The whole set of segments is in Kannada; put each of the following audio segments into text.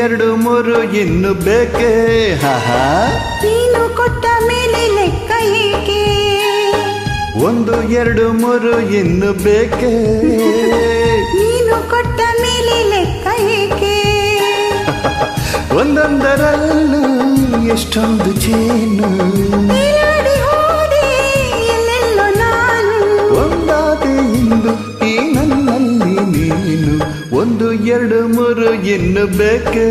ಇನ್ನು ಬೇಕೇ? ಹಾ. ನೀನು ಕೊಟ್ಟ ಮೇಲೆ ಲೆಕ್ಕ ಏಕೆ? ಒಂದು ಎರಡು ಮೂರು ಇನ್ನು ಬೇಕೇ? ನೀನು ಕೊಟ್ಟ ಮೇಲೆ ಲೆಕ್ಕ ಏಕೆ? ಒಂದೊಂದರಲ್ಲೂ ಎಷ್ಟೊಂದು ಚೇನು ಒಂದು ಎರಡು ಮೂರು ಇನ್ನು ಬೇಕೇ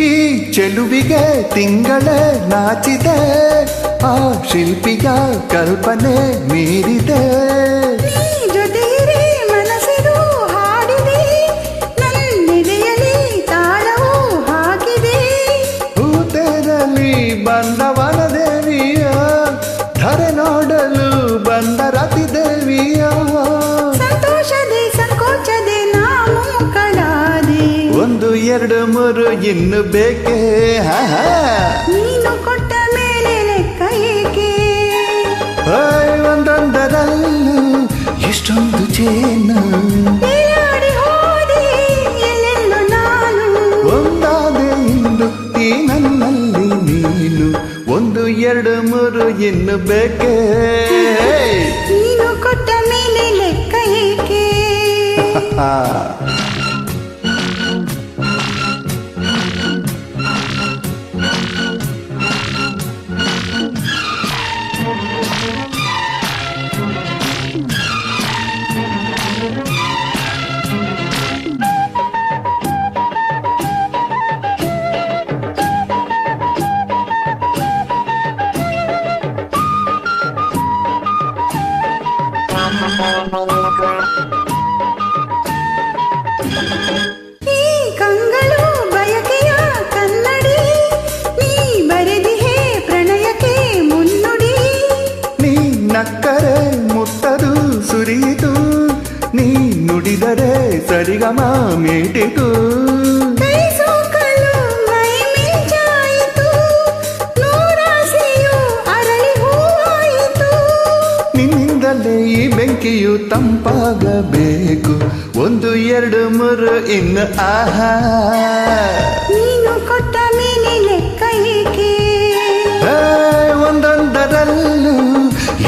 ಈ ಚೆಲುವಿಗೆ ತಿಂಗಳೇ ನಾಚಿದೆ ಆ ಶಿಲ್ಪಿಯ ಕಲ್ಪನೆ ಮೀರಿದೆ. ನೀ ಎರಡು ಮೂರು ಇನ್ನು ಬೇಕೇ. ನೀನು ಕೊಟ್ಟ ಮೇಲೆ ಲೆಕ್ಕ ಏಕೆ? ಒಂದೊಂದರಲ್ಲೂ ಎಷ್ಟೊಂದು ಚೇನು. ಒಂದಾದೆ ಇಂದು ಈ ನನ್ನಲ್ಲಿ ನೀನು. ಒಂದು ಎರಡು ಮೂರು ಇನ್ನು ಬೇಕೇ? ನೀನು ಕೊಟ್ಟ ಮೇಲೆ ಲೆಕ್ಕ ಏಕೆ? ನಕ್ಕರೆ ಮುಟ್ಟದು ಸುರಿಯಿತು ನೀ ನುಡಿದರೆ ಸರಿಗಮ ಮೀಟಿತು ಈ ತಂಪಾಗಬೇಕು. ಒಂದು ಎರಡು ಮೂರು ಇನ್ನು ಆಹಾ. ನೀನು ಕೊಟ್ಟ ಲೆಕ್ಕ ಏಕೆ ಒಂದೊಂದರಲ್ಲೂ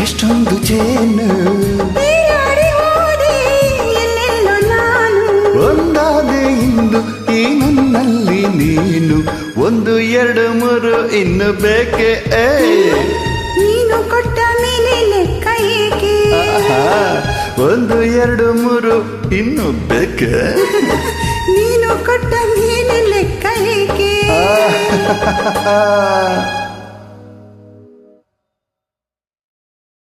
ಎಷ್ಟೊಂದು ಚೇನು. ಒಂದಾದೆ ಇಂದು ಈ ನನ್ನಲ್ಲಿ ನೀನು. ಒಂದು ಎರಡು ಮೂರು ಇನ್ನು ಬೇಕೆ ಒಂದು ಎರಡು ಮೂರು ಇನ್ನು ಬೇಕ ನೀನು ಕೊಟ್ಟ ಮೇಲೆ ಲೆಕ್ಕ.